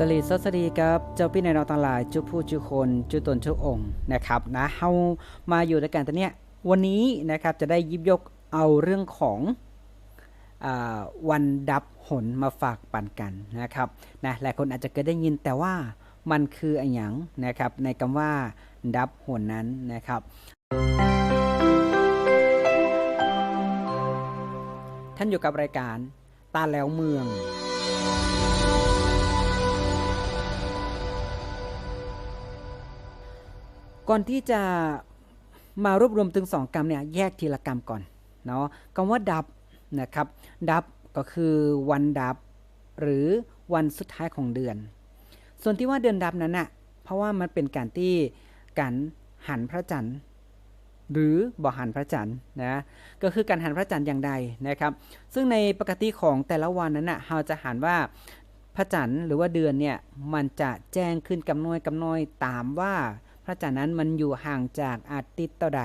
สลีสสดีครับเจ้าพี่ในเราต่างหลายจุผู้จุคนจุตนจุองค์นะครับนะเฮามาอยู่ในการตัวเนี้ยวันนี้นะครับจะได้ยิบยกเอาเรื่องของอวันดับหนมาฝากปันกันนะครับนะหลายคนอาจจะเคยได้ยินแต่ว่ามันคืออะไรหยังนะครับในคำว่าดับหนนั้นนะครับท่านอยู่กับรายการตาแล้วเมือง ก่อนที่จะมารวบรวมถึงสองกรรมเนี่ยแยกทีละกรรมก่อนเนาะคำว่าดับนะครับดับก็คือวันดับ หรือวันสุดท้ายของเดือน ส่วนที่ว่าเดือนดับนั้นน่ะเพราะว่ามันเป็นการที่การหันพระจันทร์ หรือบ่หันพระจันทร์นะก็คือการหันพระจันทร์อย่างใดนะครับ ซึ่งในปกติของแต่ละวันนั้นน่ะเราจะหันว่าพระจันทร์หรือว่าเดือนเนี่ยมันจะแจ้งขึ้นกำน้อยกำน้อยตามว่า พระจันทร์นั้นมันอยู่ห่างจากอาทิตย์เท่าใด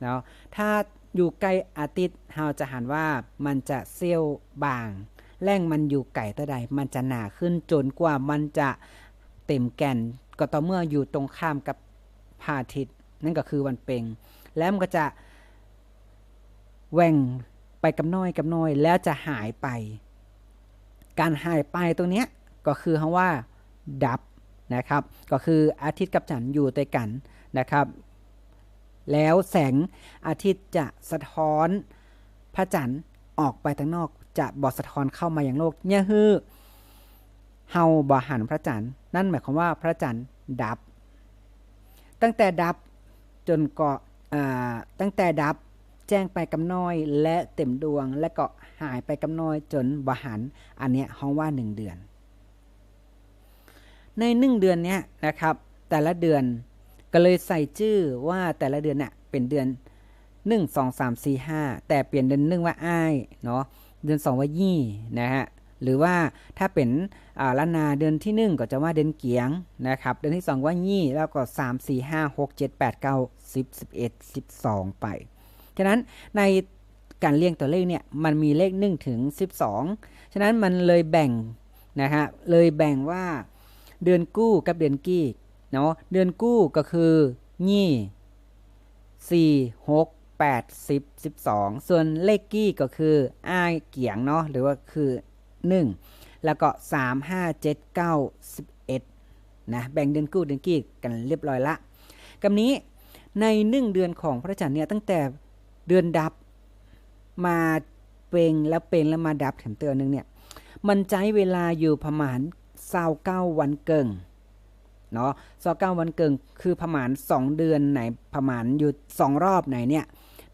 เนาะถ้าอยู่ใกล้อาทิตย์เราจะหันว่ามันจะเซี่ยวบางแร่งมันอยู่ไก่เท่าใด มันจะหนาขึ้นจนกว่ามันจะเต็มแก่น ก็ต่อเมื่ออยู่ตรงข้ามกับพระอาทิตย์นั่นก็คือวันเพ็งแล้วมันก็จะแหว่งไปกับน้อยกับน้อยแล้วจะหายไป การหายไปตรงเนี้ยก็คือคำว่า ดับ นะครับ ก็คืออาทิตย์กับจันทร์อยู่ด้วยกันนะครับ แล้วแสงอาทิตย์จะสะท้อนพระจันทร์ออกไปทางนอกจะบอสะท้อนเข้ามาอย่างโลกเนี่ยคือเฮาบ่หันพระจันทร์นั่นหมายความว่าพระจันทร์ดับ ตั้งแต่ดับจนเกาะตั้งแต่ดับแจ้งไปกำน้อยและเต็มดวงและก็หายไปกำน้อยจนบหัน อันเนี้ยห้องว่า1เดือน ใน1เดือนเนี้ยนะครับ แต่ละเดือนก็เลยใส่ชื่อว่าแต่ละเดือนเน่ยเป็นเดือน 1 2 3 4 5 แต่เปลี่ยนเดือนหนึ่งว่าอ้ายเนาะเดือน 2 ว่ายี่นะฮะหรือว่าถ้าเป็นล้านนาเดือนที่ 1 ก็จะว่าเดือนเกียงนะครับ เดือนที่ 2 ว่ายี่แล้วก็ 3 4 5 6 7 8 9 10 11 12 ไป ฉะนั้นในการเรียงตัวเลขเนี่ยมันมีเลข 1 ถึง 12 ฉะนั้นมันเลยแบ่งนะฮะเลยแบ่งว่า เดือนกู้กับเดือนกี้เนาะเดือนกู้ก็คือยี่สี่หกแปดสิบสิบสองส่วนเลขกี้ก็คืออ้ายเกียงเนาะหรือว่าคือหนึ่งแล้วก็สามห้าเจ็ดเก้าสิบเอ็ดนะแบ่งเดือนกู้เดือนกี้กันเรียบร้อยละกำนี้ในหนึ่งเดือนของพระจันทร์เนี่ยตั้งแต่เดือนดับมาเปงแล้วเปงแล้วมาดับแถมเตือนนึงเนี่ยมันใช้เวลาอยู่ประมาณ เศร้าเก้าวันเกิงเนาะซอเก้าวันเกิงคือประมาณ2เดือนไหนประมาณอยู่2รอบไหนเนี่ย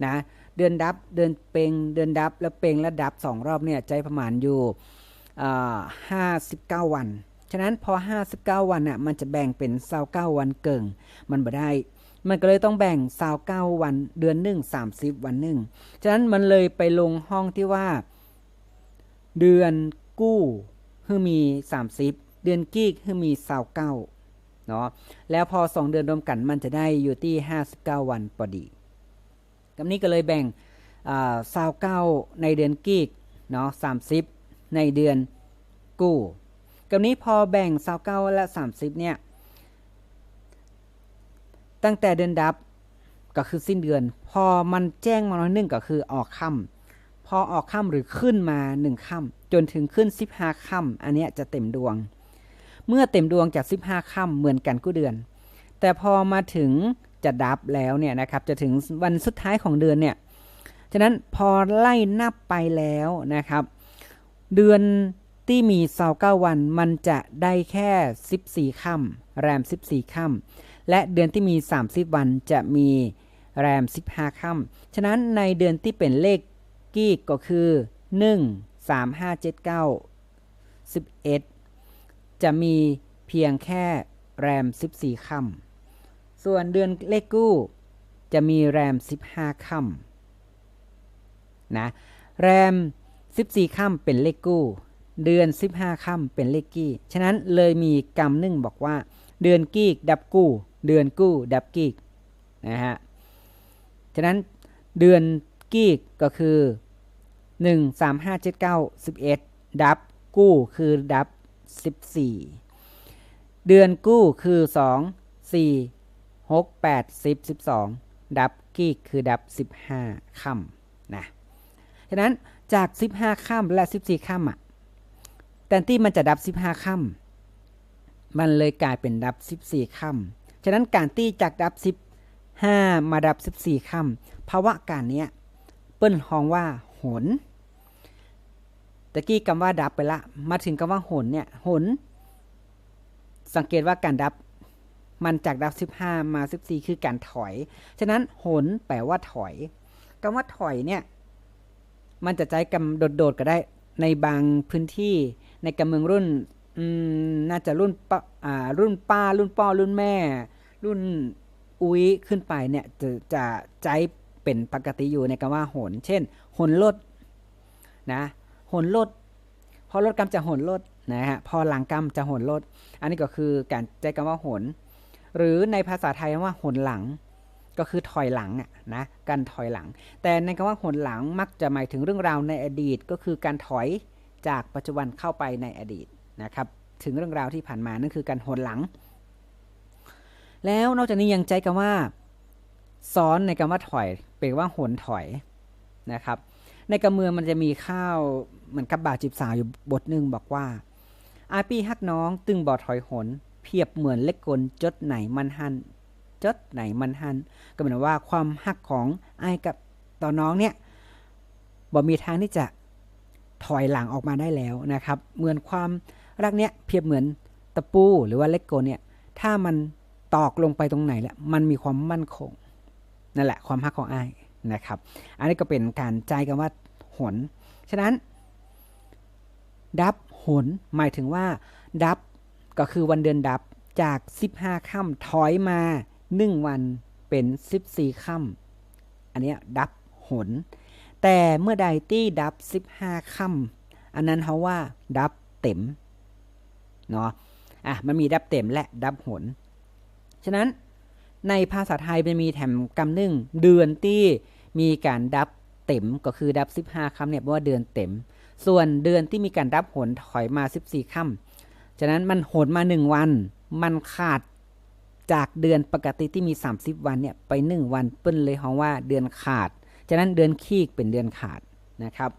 นะเดือนดับเดือนเปงเดือนดับแล้วเปงแล้วดับ2รอบเนี่ยใจประมาณอยู่ห้าสิบเก้าวันฉะนั้นพอ 59 วันอะมันจะแบ่งเป็นเศร้าเก้าวันเกิงมันบ่ได้ มันก็เลยต้องแบ่งเศร้าเก้าวันเดือนหนึ่งสามสิบวันหนึ่งฉะนั้นมันเลยไปลงห้องที่ว่า เดือนกู้คือมี30 เดือนกีกคือมีเศร้าเก้าเนาะแล้วพอ2เดือนรวมกันมันจะได้อยู่ที่59วันพอดีกำนี้ก็เลยแบ่งสาวเก้าในเดือนกีกเนาะ30ในเดือนกู้กำนี้พอแบ่งสาวเก้าและ30เนี่ยตั้งแต่เดือนดับก็คือสิ้นเดือน พอมันแจ้งมาหน่อยนึงก็คือออกค่ำพอออกค่ำหรือขึ้นมา1ค่ำจนถึงขึ้น15ค่ำอันนี้จะเต็มดวง เมื่อเต็มดวงจาก 15ค่ำเหมือนกันกู้เดือน แต่พอมาถึงจะดับแล้วเนี่ยนะครับจะถึงวันสุดท้ายของเดือนเนี่ยฉะนั้นพอไล่นับไปแล้วนะครับ เดือนที่มีเสาเก้าวันมันจะได้แค่ 14ค่ำแรม 14ค่ำและเดือนที่มี 30 วันจะมีแรม 15ค่ำฉะนั้นในเดือนที่เป็นเลขกี้ก็คือ 1 3 5 7 9 11 จะมีเพียงแค่แรม 14 ค่ำ ส่วนเดือนเลขกู้ จะมีแรม 15 ค่ำ นะ แรม 14 ค่ำเป็นเลขกู้ เดือน 15 ค่ำเป็นเลขกี้ ฉะนั้นเลยมีกรรมนึ่งบอกว่า เดือนกี้ดับกู้ เดือนกู้ ดับกี้นะฮะ ฉะนั้นเดือนกี้ก็คือ 1 3 5 7 9 11 ดับกู้คือดับ 14 เดือนกู้คือสองสี่หกแปดสิบสิบสองดับกีกคือดับสิบห้าค่ำนะฉะนั้นจากสิบห้าค่ำและสิบสี่ค่ำอะแต่ที่มันจะดับสิบห้าค่ำมันเลยกลายเป็นดับสิบสี่ค่ำฉะนั้นการที่จากดับสิบห้ามาดับสิบสี่ค่ำภาวะการเนี้ยเปิ้นห้องว่าหน ตะกี้คำว่าดับไปละ มาถึงคำว่าหนเนี่ยหน สังเกตว่าการดับมันจากดับ 15 มา 14 คือการถอย ฉะนั้นหนแปลว่าถอยคำว่าถอยเนี่ย มันจะใช้กำโดดๆก็ได้ในบางพื้นที่ในกำเมืองรุ่นน่าจะรุ่นป้ารุ่นป้า รุ่นป้อรุ่นแม่ รุ่นอุ้ยขึ้นไปเนี่ยจะจะใจเป็นปกติอยู่ในคำว่าหน เช่นหนลดนะ หนลด พอลดกรรมจะหนลดนะฮะพอหลังกรรมจะหนลด อันนี้ก็คือการใช้คำว่าหน หรือในภาษาไทยว่าหนหลัง ก็คือถอยหลังอะนะการถอยหลัง แต่ในคำว่าหนหลังมักจะหมายถึงเรื่องราวในอดีต ก็คือการถอยจากปัจจุบันเข้าไปในอดีตนะครับถึงเรื่องราวที่ผ่านมานั่นคือการหนหลัง แล้วนอกจากนี้ยังใช้คำว่า ซ้อนในคำว่าถอยแปลว่าหนถอยนะครับ ในกำเมืองมันจะมีข้าวเหมือนกับบาจิบสาวอยู่บทหนึ่งบอกว่าอาปีฮักน้องตึงบ่อถอยหน เพียบเหมือนเล็กกลจดไหนมันหันจดไหนมันหันก็หมายว่าความฮักของไอ้กับต่อน้องเนี่ยบ่มีทางที่จะถอยหลังออกมาได้แล้วนะครับ เหมือนความรักเนี้ยเพียบเหมือนตะปูหรือว่าเล็กกเนี่ย ถ้ามันตอกลงไปตรงไหนแล้วมันมีความมั่นคง นั่นแหละความฮักของไอ้ นะครับ อันนี้ก็เป็นการใจกันว่าหน ฉะนั้น ดับหน หมายถึงว่า ดับก็คือวันเดือนดับจาก 15ค่ำถอยมา 1 วันเป็น 14ค่ำอันนี้ดับหน แต่เมื่อใดที่ดับ 15ค่ำอันนั้นเขาว่า ดับเต็มเนาะอะมันมีดับเต็มและดับหน ฉะนั้น ในภาษาไทยมันมีแถมกำหนึ่งเดือนที่มีการดับเต็มก็คือดับ 15ค่ำเนี่ยว่าเดือนเต็ม ส่วนเดือนที่มีการดับหนถอยมา 14ค่ำฉะนั้นมันหนมา 1 วัน มันขาดจากเดือนปกติที่มี 30 วันเนี่ยไป 1 วันเปิ้นเลยฮองว่าเดือนขาด ฉะนั้นเดือนขี้เป็นเดือนขาดนะครับ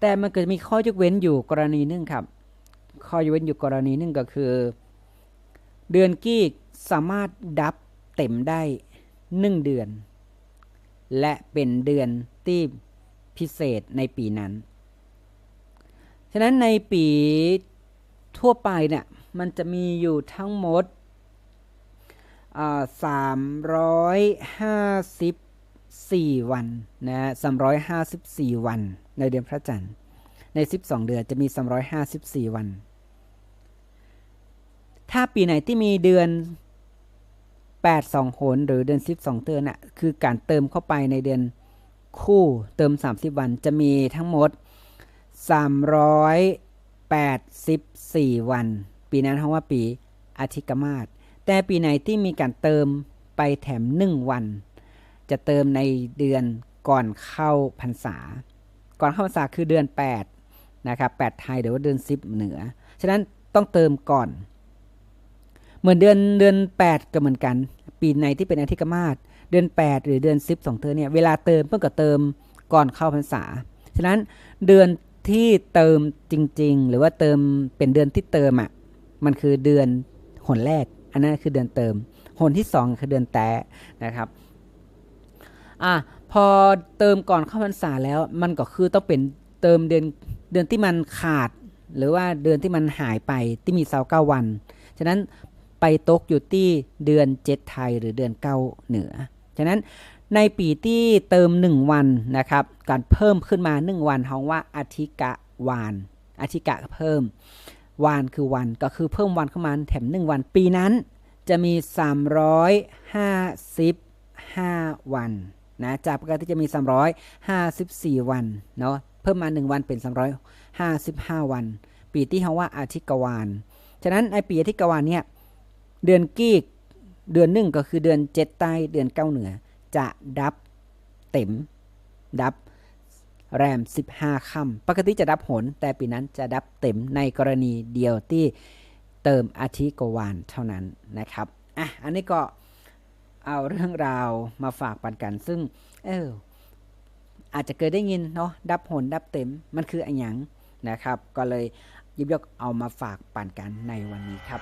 แต่มันเก็จะมีข้อยกเว้นอยู่กรณีหนึงครับ ข้อยกเว้นอยู่กรณีหนึงก็คือ เดือนกี้ สามารถดับเต็มได้1เดือน และเป็นเดือนที่พิเศษในปีนั้น ฉะนั้นในปีทั่วไปเนี่ยมันจะมีอยู่ทั้งหมดสามร้อยห้าสิบสี่วันนะสามร้อยห้าสิบสี่วัน ในเดือนพระจันทร์ ใน12เดือนจะมี354วัน ถ้าปีไหนที่มีเดือน 8 2โหนหรือเดือน12เดือนน่ะคือการเติมเข้าไปในเดือนคู่เติม 30 วันจะมีทั้งหมด 384 วัน ปีนั้นเขาว่าปีอาทิกมาศแต่ปีไหนที่มีการเติมไปแถม 1 วัน จะเติมในเดือนก่อนเข้าพรรษา ก่อนเข้าพรรษาคือเดือน 8 นะครับ 8 ไทยหรือว่าเดือน 10 เหนือ ฉะนั้นต้องเติมก่อน เหมือนเดือนเดือน 8 ก็เหมือนกัน ปีไหนที่เป็นอาทิกมาศเดือน 8 หรือเดือน 10สองเดือเนี่ยเวลาเติมเพิ่งก็เติมก่อนเข้าพรรษา ฉะนั้นเดือนที่เติมจริง ๆ หรือว่าเติมเป็นเดือนที่เติมอะมันคือเดือนหนแรก อันนั้นคือเดือนเติมหนที่สองคือเดือนแตะนะครับอะพอเติมก่อนเข้าพรรษาแล้วมันก็คือต้องเป็นเติมเดือนเดือนที่มันขาด หรือว่าเดือนที่มันหายไปที่มีเสาเก้าวัน ฉะนั้น ไปตกอยู่ที่เดือนเจ็ดไทยหรือเดือนเก้าเหนือ ฉะนั้นในปีที่เติม 1 วันนะครับ การเพิ่มขึ้นมา 1 วันห้องว่าอาทิกะวานอาทิกะเพิ่ม วานคือวันก็คือเพิ่มวันเข้ามาแถม 1 วัน ปีนั้นจะมี 355 วันนะจากปกติจะมี 354 วันเนาะเพิ่มมา 1 วันเป็น 355 วัน ปีที่เขาว่าอาทิกวานฉะนั้นไอปีอาทิกวานเนี่ย เดือนกีก เดือนหนึ่งก็คือเดือนเจ็ดใต้เดือนเก้าเหนือ จะดับเต็ม ดับแรม 15ค่ำปกติจะดับหน แต่ปีนั้นจะดับเต็มในกรณีเดียวที่เติมอาทิกวานเท่านั้นนะครับอะอันนี้ก็เอาเรื่องราวมาฝากปันกัน ซึ่ง เอออาจจะเคยได้ยินเนาะดับหนดับเต็มมันคืออะไรหยังนะครับ ก็เลยยิบยกเอามาฝากปันกันในวันนี้ครับ